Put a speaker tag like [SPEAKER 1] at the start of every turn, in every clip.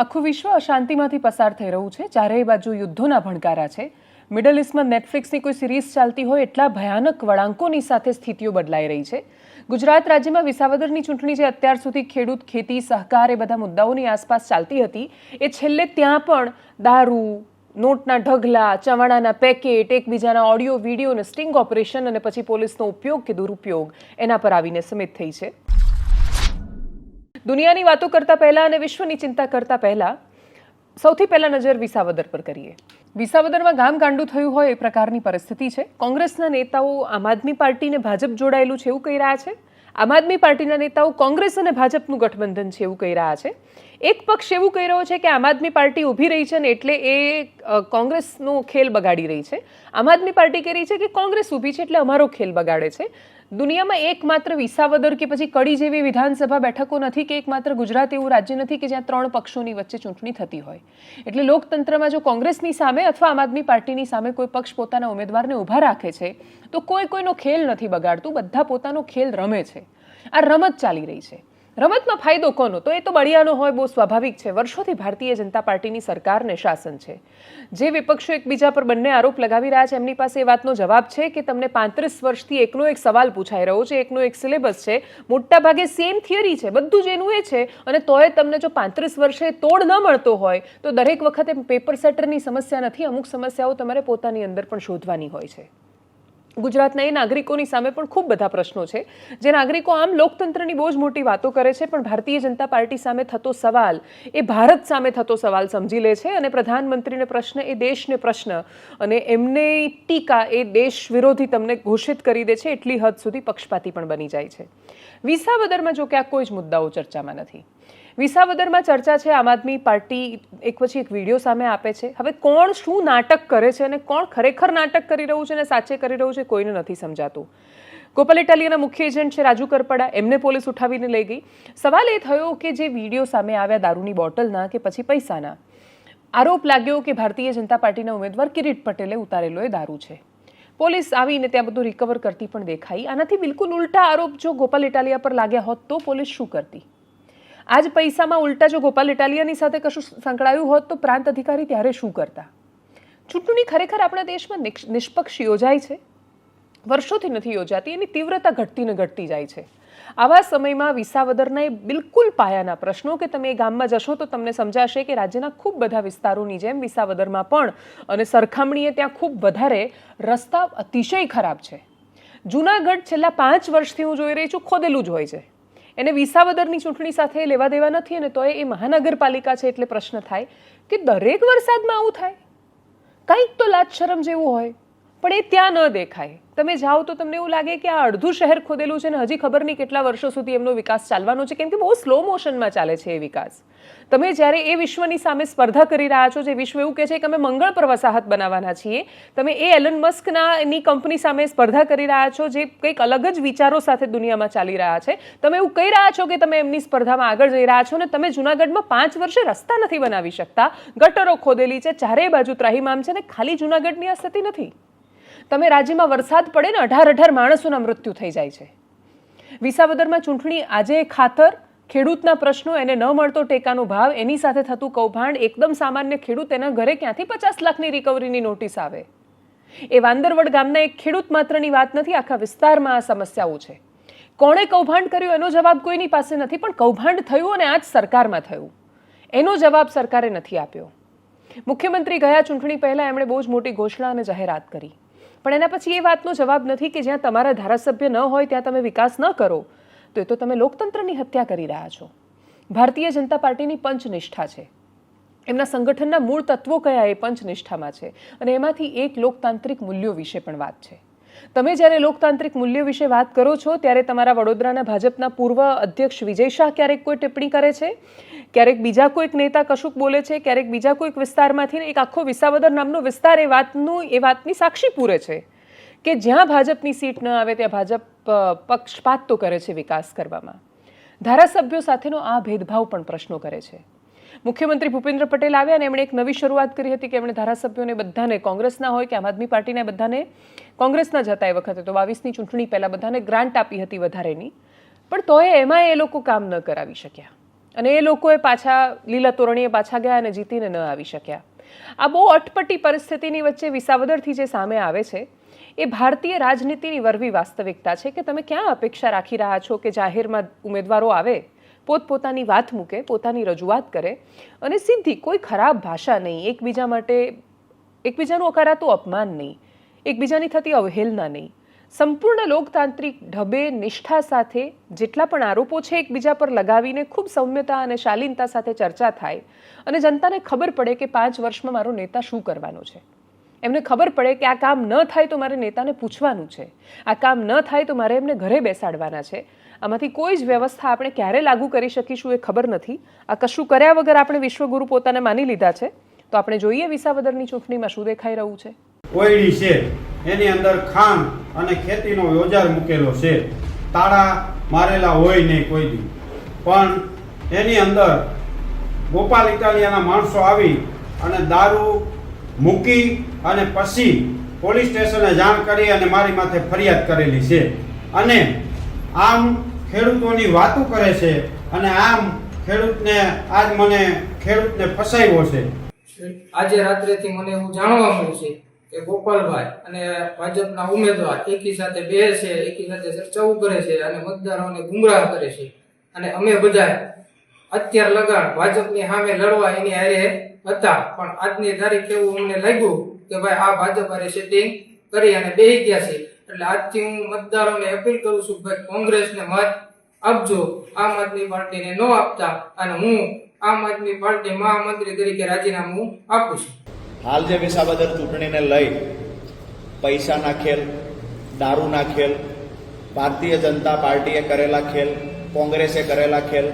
[SPEAKER 1] આખું વિશ્વ અશાંતિમાંથી પસાર થઈ રહ્યું છે. ચારેય બાજુ યુદ્ધોના ભણકારા છે. મિડલ ઇસ્ટમાં નેટફ્લિક્સની કોઈ સિરીઝ ચાલતી હોય એટલા ભયાનક વળાંકોની સાથે સ્થિતિઓ બદલાઈ રહી છે. ગુજરાત રાજ્યમાં વિસાવદરની ચૂંટણી જે અત્યાર સુધી ખેડૂત, ખેતી, સહકાર એ બધા મુદ્દાઓની આસપાસ ચાલતી હતી, એ છેલ્લે ત્યાં પણ દારૂ, નોટના ઢગલા, ચવાણાના પેકેટ, એકબીજાના ઓડિયો, વીડિયો અને સ્ટિંગ ઓપરેશન અને પછી પોલીસનો ઉપયોગ કે દુરુપયોગ એના પર આવીને સમિત થઈ છે. દુનિયાની વાતો કરતા પહેલા અને વિશ્વની ચિંતા કરતા પહેલા સૌથી પહેલા નજર વિસાવદર પર કરીએ. વિસાવદરમાં ગામ ગાંડું થયું હોય એ પ્રકારની પરિસ્થિતિ છે. કોંગ્રેસના નેતાઓ આમ આદમી પાર્ટીને ભાજપ જોડાયેલું છે એવું કહી રહ્યા છે. આમ આદમી પાર્ટીના નેતાઓ કોંગ્રેસ અને ભાજપનું ગઠબંધન છે એવું કહી રહ્યા છે. એક પક્ષ એવું કહી રહ્યો છે કે આમ આદમી પાર્ટી ઊભી રહી છે ને એટલે એ કોંગ્રેસનો ખેલ બગાડી રહી છે. આમ આદમી પાર્ટી કહી રહી છે કે કોંગ્રેસ ઊભી છે એટલે અમારો ખેલ બગાડે છે. દુનિયામાં એકમાત્ર વિસાવદર કે પછી કડી જેવી વિધાનસભા બેઠકો નથી કે એકમાત્ર ગુજરાત એવું રાજ્ય નથી કે જ્યાં ત્રણ પક્ષોની વચ્ચે ચૂંટણી થતી હોય. એટલે લોકતંત્રમાં જો કોંગ્રેસની સામે અથવા આમ આદમી પાર્ટીની સામે કોઈ પક્ષ પોતાના ઉમેદવારને ઊભા રાખે છે, તો કોઈ કોઈનો ખેલ નથી બગાડતું, બધા પોતાનો ખેલ રમે છે. આ રમત ચાલી રહી છે. રમતમાં ફાયદો કોનો? તો એ તો બળિયાનો હોય, બહુ સ્વાભાવિક છે. વર્ષોથી ભારતીય જનતા પાર્ટીની સરકારને શાસન છે. જે વિપક્ષો એકબીજા પર બંને આરોપ લગાવી રહ્યા છે, એમની પાસે એ વાતનો જવાબ છે કે તમને પાંત્રીસ વર્ષથી એકનો એક સવાલ પૂછાઈ રહ્યો છે, એકનો એક સિલેબસ છે. મોટા ભાગે સેમ થિયરી છે. બધું જ એનું એ છે. અને તોય તમને જો પાંત્રીસ વર્ષે તોડ ન મળતો હોય, તો દરેક વખતે પેપર સેટરની સમસ્યા નથી. અમુક સમસ્યાઓ તમારે પોતાની અંદર પણ શોધવાની હોય છે. ગુજરાતના એ નાગરિકોની સામે પણ ખૂબ બધા પ્રશ્નો છે. જે નાગરિકો આમ લોકતંત્રની બહુ જ મોટી વાતો કરે છે, પણ ભારતીય જનતા પાર્ટી સામે થતો સવાલ, એ ભારત સામે થતો સવાલ સમજી લે છે અને પ્રધાનમંત્રીને પ્રશ્ન, એ દેશને પ્રશ્ન અને એમને ટીકા, એ દેશ વિરોધી તમને ઘોષિત કરી દે છે, એટલી હદ સુધી પક્ષપાતી પણ બની જાય છે. વિસાવદરમાં જો કે આ કોઈ જ મુદ્દાઓ ચર્ચામાં નથી. વિસાવદરમાં ચર્ચા છે, આમ આદમી પાર્ટી એક પછી એક વીડિયો સામે આપે છે. હવે કોણ શું નાટક કરે છે અને કોણ ખરેખર નાટક કરી રહ્યું છે અને સાચે કરી રહ્યું છે કોઈને નથી સમજાતું. ગોપાલ ઇટાલિયાના મુખ્ય એજન્ટ છે રાજુ કરપડા, એમને પોલીસ ઉઠાવીને લઈ ગઈ. સવાલ એ થયો કે જે વીડિયો સામે આવ્યા દારૂની બોટલના કે પછી પૈસાના. આરોપ લાગ્યો કે ભારતીય જનતા પાર્ટીના ઉમેદવાર કિરીટ પટેલે ઉતારેલો એ દારૂ છે. પોલીસ આવીને ત્યાં બધું રિકવર કરતી પણ દેખાઈ. આનાથી બિલકુલ ઉલટા આરોપ જો ગોપાલ ઇટાલિયા પર લાગ્યા હોત તો પોલીસ શું કરતી? આજ પૈસામાં ઉલટા જો ગોપાલ ઇટાલિયાની સાથે કશું સંકળાયું હોત તો પ્રાંત અધિકારી ત્યારે શું કરતા? ચૂંટણી ખરેખર આપણા દેશમાં નિષ્પક્ષ યોજાય છે? વર્ષોથી નથી યોજાતી, એની તીવ્રતા ઘટતી ને ઘટતી જાય છે. આવા સમયમાં વિસાવદરના એ બિલકુલ પાયાના પ્રશ્નો કે તમે એ ગામમાં જશો તો તમને સમજાશે કે રાજ્યના ખૂબ બધા વિસ્તારોની જેમ વિસાવદરમાં પણ અને સરખામણીએ ત્યાં ખૂબ વધારે રસ્તા અતિશય ખરાબ છે. જૂનાગઢ છેલ્લા પાંચ વર્ષથી હું જોઈ રહી છું, ખોદેલું જ હોય છે. એને વિસાવદરની ચૂંટણી સાથે લેવા દેવા નથી અને તોય એ મહાનગરપાલિકા છે એટલે પ્રશ્ન થાય કે દરેક વરસાદમાં આવું થાય? કંઈક તો લાજ શરમ જેવું હોય. પણ એ ત્યાં ન દેખાય. તમે જાઓ તો તમને એવું લાગે કે આ અડધું શહેર ખોદેલું છે ને હજી ખબર નહીં કેટલા વર્ષો સુધી એમનો વિકાસ ચાલવાનો છે, કેમ કે બહુ સ્લો મોશનમાં ચાલે છે એ વિકાસ. તમે જ્યારે એ વિશ્વની સામે સ્પર્ધા કરી રહ્યા છો, જે વિશ્વ એવું કહે છે કે અમે મંગળ પર વસાહત બનાવવાના છીએ, તમે એ એલન મસ્કના એની કંપની સામે સ્પર્ધા કરી રહ્યા છો, જે કંઈક અલગ જ વિચારો સાથે દુનિયામાં ચાલી રહ્યા છે, તમે એવું કહી રહ્યા છો કે તમે એમની સ્પર્ધામાં આગળ જઈ રહ્યા છો ને તમે જુનાગઢમાં પાંચ વર્ષે રસ્તા નથી બનાવી શકતા, ગટરો ખોદેલી છે, ચારેય બાજુ ત્રાહીમામ છે ને ખાલી જુનાગઢની આ સ્થિતિ નથી? તમે રાજ્યમાં વરસાદ પડે ને અઢાર અઢાર માણસોના મૃત્યુ થઈ જાય છે. વિસાવદરમાં ચૂંટણી આજે ખાતર, ખેડૂતના પ્રશ્નો એને ન મળતો ટેકાનો ભાવ, એની સાથે થતું કૌભાંડ, એકદમ સામાન્ય ખેડૂત એના ઘરે ક્યાંથી પચાસ લાખની રિકવરીની નોટિસ આવે? એ વાંદરવડ ગામના એક ખેડૂત માત્રની વાત નથી, આખા વિસ્તારમાં આ સમસ્યાઓ છે. કોણે કૌભાંડ કર્યું એનો જવાબ કોઈની પાસે નથી, પણ કૌભાંડ થયું અને આજ સરકારમાં થયું. એનો જવાબ સરકારે નથી આપ્યો. મુખ્યમંત્રી ગયા ચૂંટણી પહેલા એમણે બહુ જ મોટી ઘોષણા અને જાહેરાત કરી. પણ એના પછી એ વાતનો જવાબ નથી કે જ્યાં તમારા ધારાસભ્ય ન હોય, ત્યાં તમે વિકાસ ન કરો. તો એ તો તમે લોકતંત્રની હત્યા કરી રહ્યા છો. ભારતીય જનતા પાર્ટીની પંચનિષ્ઠા છે. એમના સંગઠનના મૂળ તત્વો કયા એ પંચનિષ્ઠામાં છે. અને એમાંથી એક લોકતાંત્રિક મૂલ્યો વિશે પણ વાત છે. તમે જ્યારે લોકતાંત્રિક મૂલ્યો વિશે વાત કરો છો, ત્યારે તમારા વડોદરાના ભાજપના પૂર્વ અધ્યક્ષ વિજય શાહ ક્યારેક કોઈ ટિપ્પણી કરે છે? ક્યારેક બીજા કોઈક નેતા કશુંક બોલે છે, ક્યારેક બીજા કોઈક વિસ્તારમાંથી એક આખો વિસાવદર નામનો વિસ્તાર એ વાતનું, એ વાતની સાક્ષી પૂરે છે કે જ્યાં ભાજપની સીટ ન આવે, ત્યાં ભાજપ પક્ષપાત તો કરે છે વિકાસ કરવામાં. ધારાસભ્યો સાથેનો આ ભેદભાવ પણ પ્રશ્નો કરે છે. મુખ્યમંત્રી ભૂપેન્દ્ર પટેલ આવ્યા અને એમણે એક નવી શરૂઆત કરી હતી કે એમણે ધારાસભ્યોને બધાને કોંગ્રેસના હોય કે આમ આદમી પાર્ટીના બધાને કોંગ્રેસના જતા એ વખતે. તો બાવીસની ચૂંટણી પહેલાં બધાને ગ્રાન્ટ આપી હતી વધારેની. પણ તોય એમાં એ લોકો કામ ન કરાવી શક્યા. અને એ લોકોએ પાછા લીલા તોરણીએ પાછા ગયા અને જીતીને ન આવી શક્યા. આ બહુ અટપટી પરિસ્થિતિની વચ્ચે વિસાવદરથી જે સામે આવે છે, એ ભારતીય રાજનીતિની વરવી વાસ્તવિકતા છે કે તમે ક્યાં અપેક્ષા રાખી રહ્યા છો કે જાહેરમાં ઉમેદવારો આવે? પોતપોતાની વાત મૂકે, પોતાની રજૂઆત કરે અને સીધી કોઈ ખરાબ ભાષા નહીં, એકબીજા માટે એકબીજાનું અકારાતું અપમાન નહીં, એકબીજાની થતી અવહેલના નહીં. સંપૂર્ણ લોકતાંત્રિક ઢબે નિષ્ઠા સાથે જેટલા પણ આરોપો છે એકબીજા પર લગાવીને ખૂબ સૌમ્યતા અને શાલીનતા સાથે ચર્ચા થાય અને જનતાને ખબર પડે કે પાંચ વર્ષમાં મારો નેતા શું કરવાનો છે. એમને ખબર પડે કે આ કામ ન થાય તો મારે નેતાને પૂછવાનું છે. આ કામ ન થાય તો મારે એમને ઘરે બેસાડવાના છે. આમાંથી કોઈ જ વ્યવસ્થા આપણે ક્યારે લાગુ કરી શકીશું એ ખબર નથી. આ કશું કર્યા વગર આપણે વિશ્વગુરુ પોતાને માની લીધા છે. તો આપણે જોઈએ વિસાવદરની ચૂંટણીમાં શું દેખાઈ રહ્યું છે.
[SPEAKER 2] કોયડી છે. એની અંદર ખાંડ અને ખેતીનો યોજાર મૂકેલો છે. તાળા મારેલા હોય નહીં કોઈ દી. પણ એની અંદર ગોપાલ ઇટાલિયાના માણસો આવી અને દારૂ મૂકી અને પછી પોલીસ સ્ટેશને જાણ કરી અને મારી માથે ફરિયાદ કરેલી છે. અને આમ ખેડૂતોની વાતો કરે છે અને આમ ખેડૂતને આજ મને ખેડૂતને ફસાવ્યો છે.
[SPEAKER 3] આજે રાત્રેથી મને એવું જાણવા મળ્યું છે કે ગોપાલભાઈ અને ભાજપના ઉમેદવાર એકી સાથે બે છે, એકી સાથે ચર્ચાઓ કરે છે અને મતદારોને ગુમરાહ કરે છે. અને અમે બધા અત્યાર લગાણ ભાજપની સામે લડવા એની હારે હતા, પણ આજની તારીખ એવું અમને લાગ્યું કે ભાઈ આ ભાજપ હારે સેટિંગ કરી અને બેહી ગયા છે. એટલે આજથી હું મતદારોને અપીલ કરું છું ભાઈ કોંગ્રેસને મત આપજો, આમ આદમી પાર્ટીને ન આપતા અને હું આમ આદમી પાર્ટી મહામંત્રી તરીકે રાજીનામું આપું છું.
[SPEAKER 4] હાલ જે વિસાવદર ચૂંટણીને લઈ પૈસાના ખેલ, દારૂના ખેલ, ભારતીય જનતા પાર્ટીએ કરેલા ખેલ, કોંગ્રેસે કરેલા ખેલ,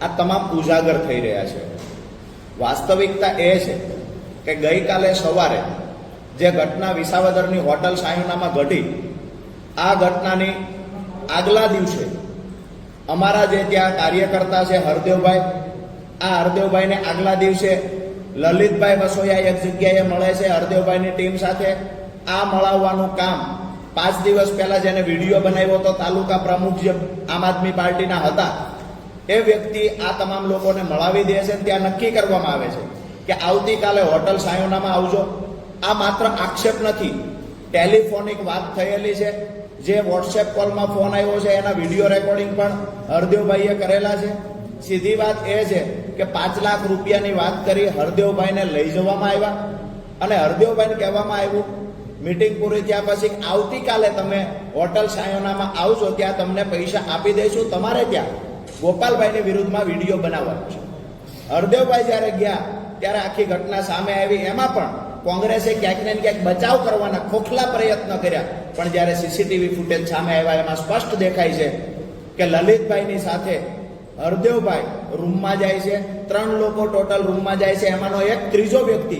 [SPEAKER 4] આ તમામ ઉજાગર થઈ રહ્યા છે. વાસ્તવિકતા એ છે કે ગઈકાલે સવારે જે ઘટના વિસાવદરની હોટલ સાયુનામાં ઘટી આ ઘટનાની આગલા દિવસે અમારા જે ત્યાં કાર્યકર્તા છે હરદેવભાઈ, આ હરદેવભાઈને આગલા દિવસે લલિતભાઈ વસોયા એક જગ્યાએ મળે છે હરદેવભાઈની ટીમ સાથે. આ મળાવવાનું કામ પાંચ દિવસ પહેલા જેને વીડિયો બનાવ્યો હતો, તાલુકા પ્રમુખ જે આમ આદમી પાર્ટીના હતા, એ વ્યક્તિ આ તમામ લોકોને મળાવી દે છે ત્યાં નક્કી કરવામાં આવે છે કે આવતીકાલે હોટલ સાયોનામાં આવજો. આ માત્ર આક્ષેપ નથી, ટેલિફોનિક વાત થયેલી છે. જે વોટ્સએપ કોલમાં ફોન આવ્યો છે, એના વીડિયો રેકોર્ડિંગ પણ હરદેવભાઈએ કરેલા છે. સીધી વાત એ છે કે પાંચ લાખ રૂપિયાની વાત કરી હરદેવભાઈને લઈ જવામાં આવ્યા. અને હરદેવભાઈને કહેવામાં આવ્યું મીટિંગ પૂરી થયા પછી આવતીકાલે તમે હોટલ સાયોનામાં આવશો ત્યાં તમને પૈસા આપી દઈશું તમારે ત્યાં. ગોપાલભાઈની વિરુદ્ધમાં વીડિયો બનાવવાનો છે. હરદેવભાઈ જ્યારે ગયા ત્યારે આખી ઘટના સામે આવી. એમાં પણ કોંગ્રેસે ક્યાંક ને ક્યાંક બચાવ કરવાના ખોખલા પ્રયત્ન કર્યા. પણ જ્યારે સીસીટીવી ફૂટેજ સામે આવ્યા, એમાં સ્પષ્ટ દેખાય છે કે લલિતભાઈની સાથે હરદેવભાઈ રૂમમાં જાય છે. ત્રણ લોકો ટોટલ રૂમમાં જાય છે. એમાંનો એક ત્રીજો વ્યક્તિ,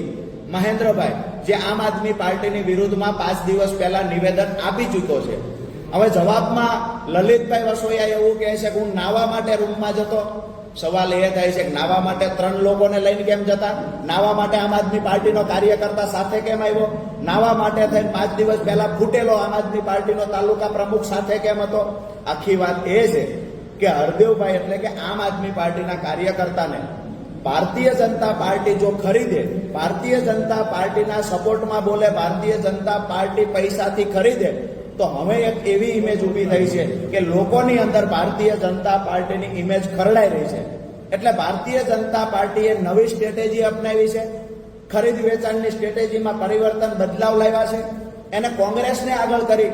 [SPEAKER 4] મહેન્દ્રભાઈ, જે આમ આદમી પાર્ટીની વિરુદ્ધમાં પાંચ દિવસ પહેલા નિવેદન આપી ચૂક્યો છે. હવે જવાબમાં લલિતભાઈ વસોયા એવું કહે છે કે હું નાવા માટે રૂમમાં જતો. સવાલ એ થાય છે કે નાવા માટે ત્રણ લોકોને લઈને કેમ જતા? નાવા માટે આમ આદમી પાર્ટીનો કાર્યકર્તા સાથે કેમ આવ્યો? નાવા માટે થઈને પાંચ દિવસ પહેલા ફૂટેલો આમ આદમી પાર્ટીનો તાલુકા પ્રમુખ સાથે કેમ હતો? આખી વાત એ છે કે હરદેવભાઈ એટલે કે આમ આદમી પાર્ટીના કાર્યકર્તાને ભારતીય જનતા પાર્ટી જો ખરીદે, ભારતીય જનતા પાર્ટીના સપોર્ટમાં બોલે, ભારતીય જનતા પાર્ટી પૈસાથી ખરીદે તો હવે એક એવી ઇમેજ ઊભી થઈ છે કે લોકોની અંદર ભારતીય જનતા પાર્ટીની ઇમેજ ખરડાઈ રહી છે. એટલે ભારતીય જનતા પાર્ટીએ નવી સ્ટ્રેટેજી અપનાવી છે. ખરીદ વેચાણની સ્ટ્રેટેજીમાં પરિવર્તન બદલાવ લાવ્યા છે. એને કોંગ્રેસને આગળ કરી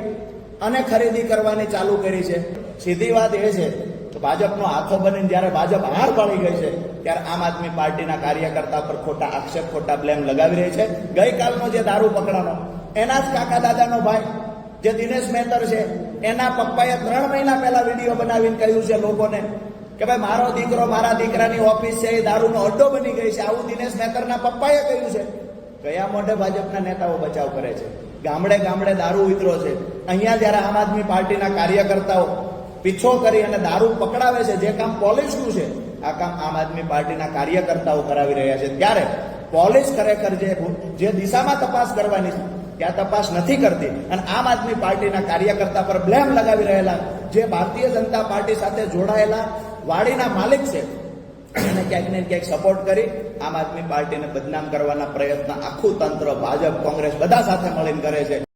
[SPEAKER 4] અને ખરીદી કરવાની ચાલુ કરી છે. સીધી વાત એ છે કે ભાજપનો હાથો બનીને જ્યારે ભાજપ હાર પાડી ગઈ છે, ત્યારે આમ આદમી પાર્ટીના કાર્યકર્તા પર ખોટા આક્ષેપ, ખોટા બ્લેમ લગાવી રહી છે. ગઈકાલનો જે દારૂ પકડાનો એના જ કાકા દાદાનો ભાઈ જે દિનેશ મહેતર છે, એના પપ્પાએ ત્રણ મહિના પહેલા વીડિયો બનાવીને કહ્યું છે લોકોને કે ભાઈ, મારો દીકરો મારા દીકરાની ઓફિસ છે, એ દારૂનો અડ્ડો બની ગઈ છે. આવું દિનેશ મહેતરના પપ્પાએ કહ્યું છે. કયા મોઢે ભાજપના નેતાઓ બચાવ કરે છે? ગામડે ગામડે દારૂ ઉતરો છે. અહીંયા જ્યારે આમ આદમી પાર્ટીના કાર્યકર્તાઓ પીછો કરી અને દારૂ પકડાવે છે, જે કામ પોલીસનું છે, આ કામ આમ આદમી પાર્ટીના કાર્યકર્તાઓ કરાવી રહ્યા છે. ત્યારે પોલીસ ખરેખર જે જે દિશામાં તપાસ કરવાની છે ત્યાં તપાસ નથી કરતી. અને આમ આદમી પાર્ટીના કાર્યકર્તા પર બ્લેમ લગાવી રહેલા, જે ભારતીય જનતા પાર્ટી સાથે જોડાયેલા વાડીના માલિક છે, એને ક્યાંક ને ક્યાંક સપોર્ટ કરી આમ આદમી પાર્ટીને બદનામ કરવાના પ્રયત્ન આખું તંત્ર, ભાજપ, કોંગ્રેસ બધા સાથે મળીને કરે છે.